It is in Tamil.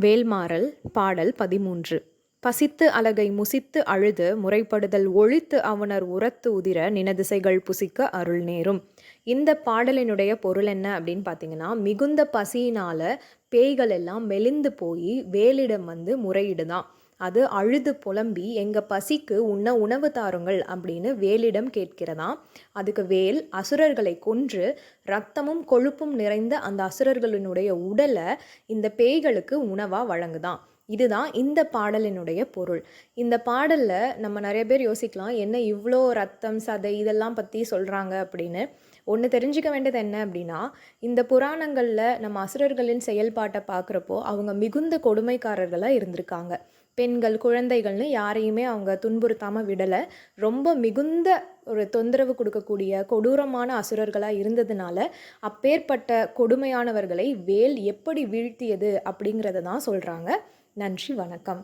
வேல்மாறல் பாடல் பதிமூன்று. பசித்து அலகை முசித்து அழுது முறைப்படுதல் ஒழித்து அவனர் உரத்து உதிர நினதிசைகள் புசிக்க அருள் நேரும். இந்த பாடலினுடைய பொருள் என்ன அப்படின்னு பார்த்தீங்கன்னா மிகுந்த பசியினால் பேய்கள் எல்லாம் மெலிந்து போய் வேலிடம் வந்து முறையிடுதான். அது அழுது புலம்பி எங்கள் பசிக்கு உண்ண உணவு தாருங்கள் அப்படின்னு வேலிடம் கேட்கிறதாம் அதுக்கு வேல் அசுரர்களை கொன்று ரத்தமும் கொழுப்பும் நிறைந்த அந்த அசுரர்களினுடைய உடலை இந்த பேய்களுக்கு உணவாக வழங்குதான் இதுதான் இந்த பாடலினுடைய பொருள். இந்த பாடலில் நம்ம நிறைய பேர் யோசிக்கலாம் என்ன இவ்வளோ ரத்தம் சதை இதெல்லாம் பற்றி சொல்கிறாங்க அப்படின்னு. ஒன்று தெரிஞ்சுக்க வேண்டியது என்ன அப்படின்னா இந்த புராணங்களில் நம்ம அசுரர்களின் செயல்பாட்டை பார்க்குறப்போ அவங்க மிகுந்த கொடுமைக்காரர்களாக இருந்திருக்காங்க. பெண்கள் குழந்தைகள்னு யாரையுமே அவங்க துன்புறுத்தாமல் விடலை. ரொம்ப மிகுந்த ஒரு தொந்தரவு கொடுக்கக்கூடிய கொடூரமான அசுரர்களாக இருந்ததுனால அப்பேற்பட்ட கொடுமையானவர்களை வேல் எப்படி வீழ்த்தியது அப்படிங்கிறத தான் சொல்கிறாங்க நன்றி வணக்கம்.